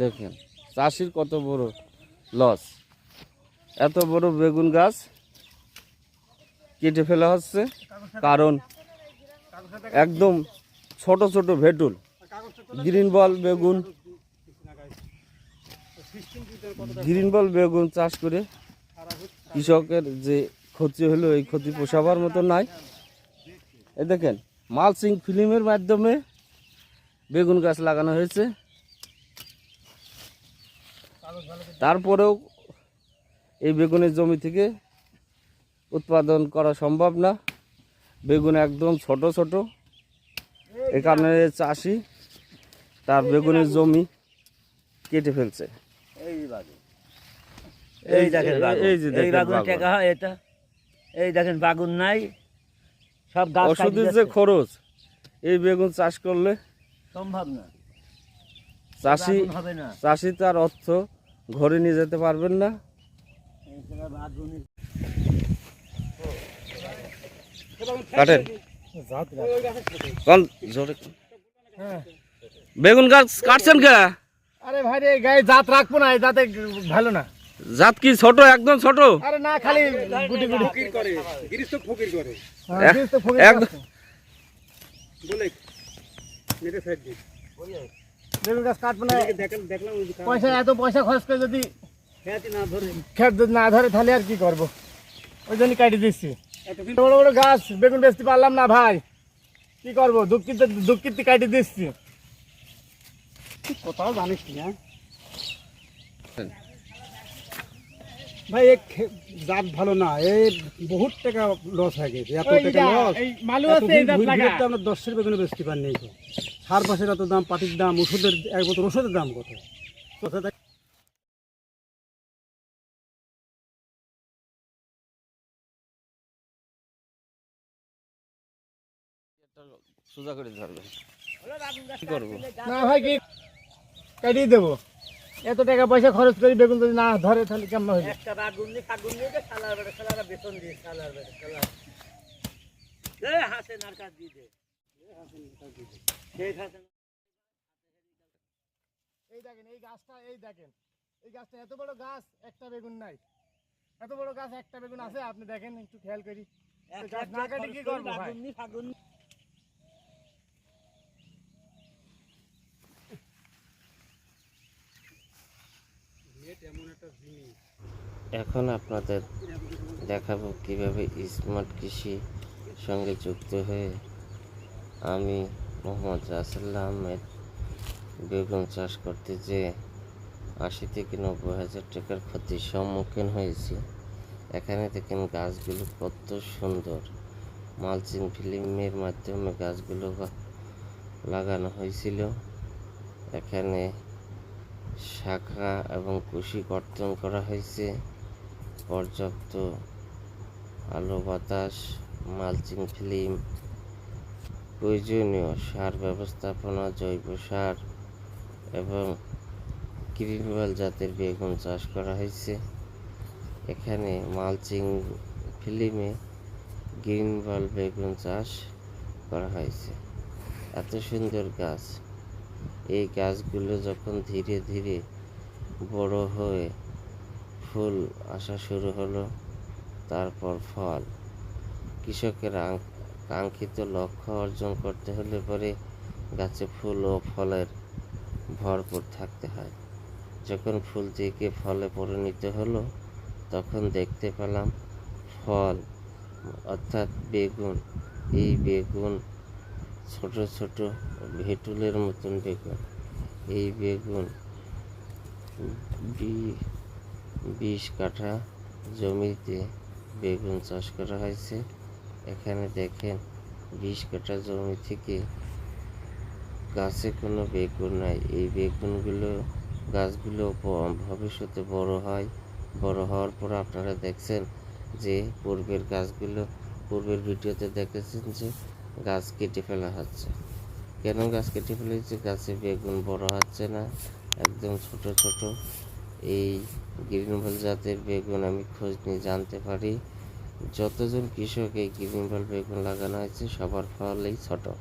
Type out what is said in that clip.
দেখেন, চাষির কত বড় লস এত বড় বেগুন গাছ কেটে ফেলা হচ্ছে, কারণ একদম ছোট ছোট ভেটুল গ্রিন বল বেগুন গ্রিন বল বেগুন চাষ করে কৃষকের যে ক্ষতি হলো, এই ক্ষতি পোষাবার মতো নাই। এ দেখেন মালসিং ফিল্মের মাধ্যমে বেগুন গাছ লাগানো হয়েছে। তারপরেও এই বেগুনের জমি থেকে উৎপাদন করা সম্ভব না। বেগুন একদম ছোট ছোট। এ কারণে চাষি তার বেগুনের জমি কেটে ফেলছে। এই দেখেন এই- যে দেখেন বাগুন বাগুন। হয় এটা। এই দেখেন বাগুন নাই। সব ওষুধের যে খরচ এই বেগুন চাষ করলে সম্ভব না। চাষি হবে না। চাষি তার অর্থ ঘরে নিয়ে যেতে পারবেন না। কাটেন। বেগুন গাছ কাটছেন কে? আরে ভাই রে গায়ে জাত রাখব না এই জাতে ভালো না। জাত কি ছোট একদম ছোট? আরে না খালি গুটি গুটি। ফকির করে গিরিশ তো ফকির করে। হ্যাঁ গিরিশ তো ফকির একদম- করে। বেগুন গাছ কাটবো না। পয়সা এত পয়সা খরচ করে যদি খেত যদি না ধরে তাহলে আর কি করব? ওই জন্য কাটি দিচ্ছি। বড় বড় গাছ বেগুন বেচতে পারলাম না ভাই। কি করব? দুঃখিত দুঃখিত কাটি দিচ্ছি। কোথাও জানিস না ভাই জাত ভালো না। এই বহুত টাকা লস হয়ে গেছে। এত টাকা লস মালু আছে এই জাত লাগা। ভিড়ের তো আমরা বেগুনে বেচতে পারি নেই তো সার পাশের এত দাম পাটির দাম ওষুধের এক বোতল ওষুধের দাম কত? সোজা করে ধরবে কি করব? না ভাই কি কাটিয়ে দেবো। এত টাকা পয়সা খরচ করি বেগুন যদি না ধরে তাহলে কেমন হইল একটা বাগুন নিয়ে ফাগুন নিয়ে দে সালার বেটা সালারা বেতন দিয়ে সালার সালার দে দে এই দেখেন এই গাছটা এই দেখেন। এই গাছটা এত বড় গাছ একটা বেগুন নাই। এত বড় গাছ একটা বেগুন আছে আপনি দেখেন একটু খেয়াল করি। গাছ না কাটি কি করব ভাই? বাগুন নিয়ে ফাগুন নিয়ে এখন আপনাদের দেখাবো কীভাবে স্মার্ট কৃষি সঙ্গে যুক্ত হয়ে আমি মোহাম্মদ রাসেল্লা আহমেদ বেগুন চাষ করতে যে আশি থেকে নব্বই হাজার টাকার ক্ষতির সম্মুখীন হয়েছি। এখানে দেখেন গাছগুলো কত সুন্দর। মালচিং ফিল্মের মাধ্যমে গাছগুলো লাগানো হয়েছিল। এখানে শাখা এবং কুশি কর্তন করা হয়েছে। পর্যাপ্ত আলো বাতাস, মালচিং ফিল্ম প্রয়োজনীয় সার ব্যবস্থাপনা, জৈব সার এবং গ্রিনওয়েল জাতের বেগুন চাষ করা হয়েছে। এখানে মালচিং ফিল্মে গ্রিনওয়েল বেগুন চাষ করা হয়েছে। এত সুন্দর গাছ। এই গাছগুলো যখন ধীরে ধীরে বড় হয়ে ফুল আসা শুরু হলো, তারপর ফল। কৃষকের কাঙ্ক্ষিত লক্ষ্য অর্জন করতে হলে পরে গাছে ফুল ও ফলের ভরপুর থাকতে হয়। যখন ফুল থেকে ফলে পরিণত হলো, তখন দেখতে পেলাম ফল, অর্থাৎ বেগুন। এই বেগুন ছোট ছোট ভেটুলের মতন বেগুন। এই বেগুন বিশ কাঠা জমিতে বেগুন চাষ করা হয়েছে। এখানে দেখেন, বিশ কাঠা জমি থেকে গাছে কোনো বেগুন নাই। এই বেগুনগুলো, গাছগুলো ভবিষ্যতে বড় হয়। বড় হওয়ার পর আপনারা দেখছেন যে, পূর্বের গাছগুলো, পূর্বের ভিডিওতে দেখেছেন যে, গাছ কেটে ফেলা হচ্ছে। কেন গাছ কেটে ফেলেছে? গাছে বেগুন বড় হচ্ছে না। একদম ছোট ছোট। এই গ্রিনভেল জাতের বেগুন আমি খোঁজ নিয়ে জানতে পারি। যতজন কৃষক এই কৃত্রিম ফল বেগুন লাগানো হয়েছে সবার ফলই ছোট।